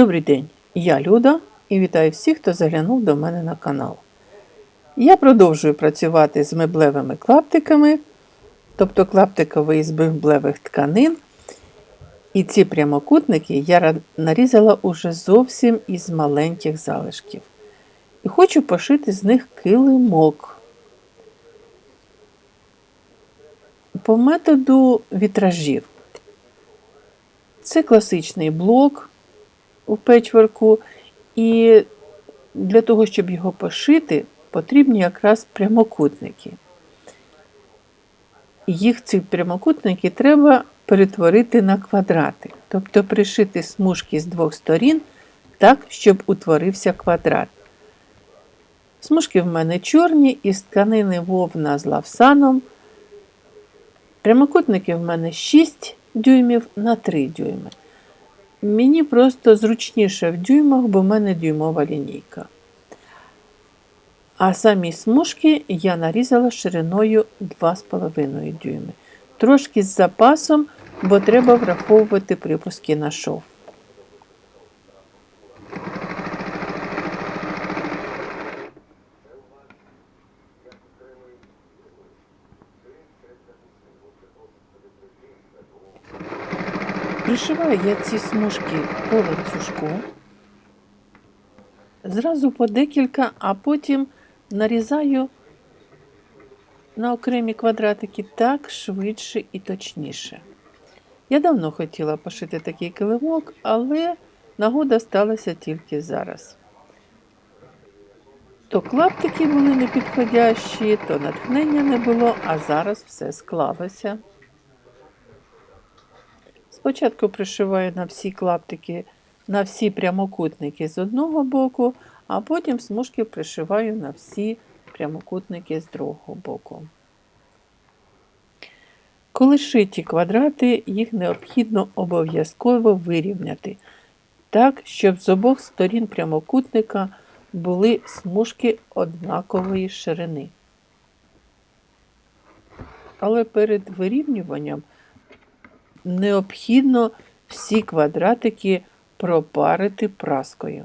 Добрий день, я Люда і вітаю всіх, хто заглянув до мене на канал. Я продовжую працювати з меблевими клаптиками, тобто клаптиковий з меблевих тканин. І ці прямокутники я нарізала уже зовсім із маленьких залишків. І хочу пошити з них килимок. По методу вітражів. Це класичний блок у печворку, і для того, щоб його пошити, потрібні якраз прямокутники. Їх ці прямокутники треба перетворити на квадрати, тобто пришити смужки з двох сторін так, щоб утворився квадрат. Смужки в мене чорні із тканини вовна з лавсаном. Прямокутники в мене 6 дюймів на 3 дюйми. Мені просто зручніше в дюймах, бо в мене дюймова лінійка. А самі смужки я нарізала шириною 2,5 дюйми. Трошки з запасом, бо треба враховувати припуски на шов. Пришиваю я ці смужки по ланцюжку. Зразу по декілька, а потім нарізаю на окремі квадратики так швидше і точніше. Я давно хотіла пошити такий килимок, але нагода сталася тільки зараз. То клаптики були непідходящі, то натхнення не було, а зараз все склалося. Спочатку пришиваю на всі клаптики, на всі прямокутники з одного боку, а потім смужки пришиваю на всі прямокутники з другого боку. Коли шиті квадрати, їх необхідно обов'язково вирівняти так, щоб з обох сторін прямокутника були смужки однакової ширини. Але перед вирівнюванням необхідно всі квадратики пропарити праскою.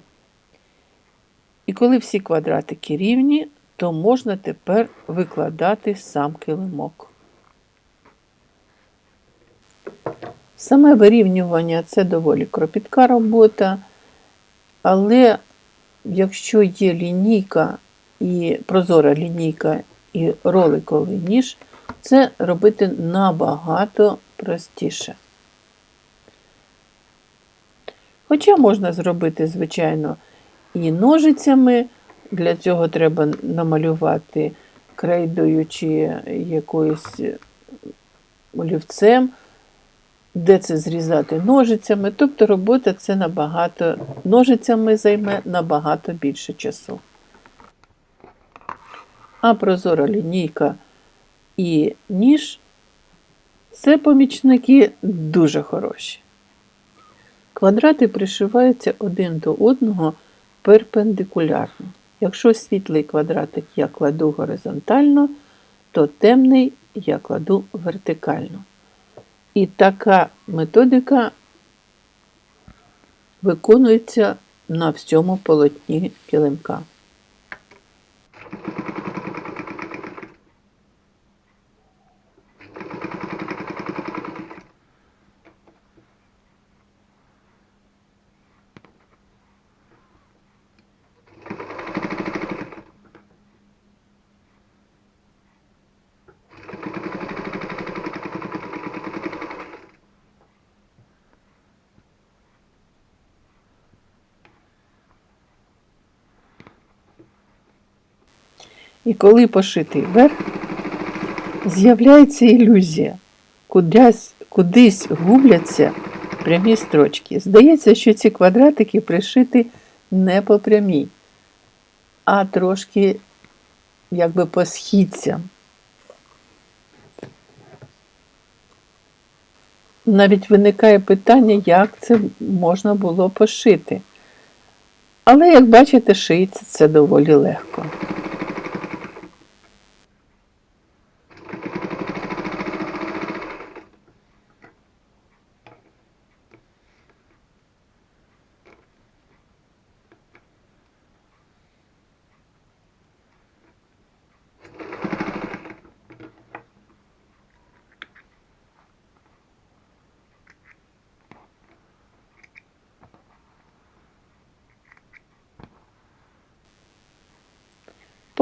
І коли всі квадратики рівні, то можна тепер викладати сам килимок. Саме вирівнювання це доволі кропітка робота, але якщо є лінійка і прозора лінійка і роликовий ніж, це робити набагато простіше. Хоча можна зробити, звичайно, і ножицями, для цього треба намалювати крейдою чи якоюсь олівцем, де це зрізати ножицями. Тобто робота це набагато ножицями займе набагато більше часу. А прозора лінійка і ніж це помічники дуже хороші. Квадрати пришиваються один до одного перпендикулярно. Якщо світлий квадратик я кладу горизонтально, то темний я кладу вертикально. І така методика виконується на всьому полотні килимка. І коли пошитий верх, з'являється ілюзія, кудись, кудись губляться прямі строчки. Здається, що ці квадратики пришиті не по прямій, а трошки якби по східцям. Навіть виникає питання, як це можна було пошити. Але, як бачите, шиється це доволі легко.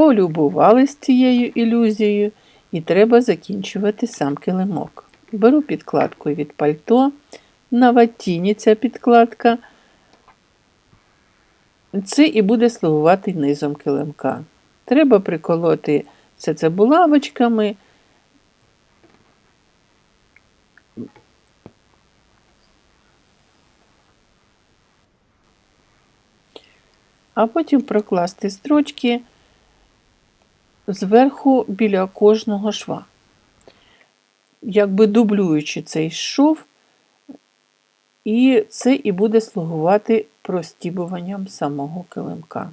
Полюбувались цією ілюзією, і треба закінчувати сам килимок. Беру підкладку від пальто, на ватіні ця підкладка. Це і буде слугувати низом килимка. Треба приколоти все це булавочками. А потім прокласти строчки зверху біля кожного шва. Якби дублюючи цей шов, і це і буде слугувати простібуванням самого килимка.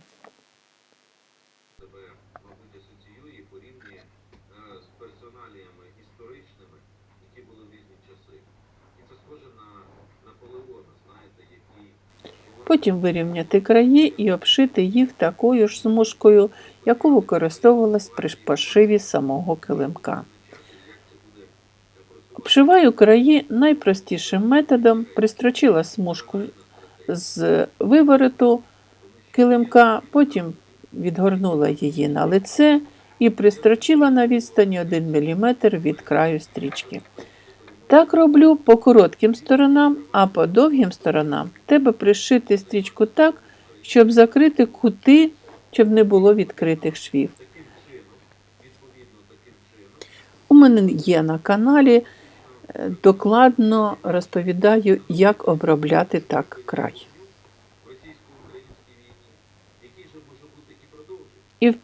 Потім вирівняти краї і обшити їх такою ж смужкою, яку використовувалась при пошиві самого килимка. Обшиваю краї найпростішим методом, пристрочила смужку з вивороту килимка, потім відгорнула її на лице і пристрочила на відстані 1 мм від краю стрічки. Так роблю по коротким сторонам, а по довгим сторонам треба пришити стрічку так, щоб закрити кути, щоб не було відкритих швів. У мене є на каналі е, докладно розповідаю, як обробляти так край. і в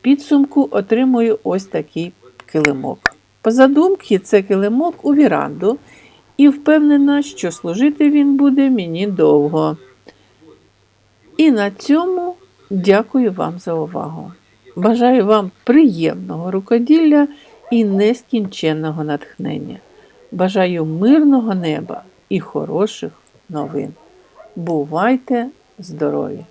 підсумку отримую ось такий килимок. По задумці, це килимок у віранду, і впевнена, що служити він буде мені довго. І на цьому дякую вам за увагу. Бажаю вам приємного рукоділля і нескінченного натхнення. Бажаю мирного неба і хороших новин. Бувайте здорові!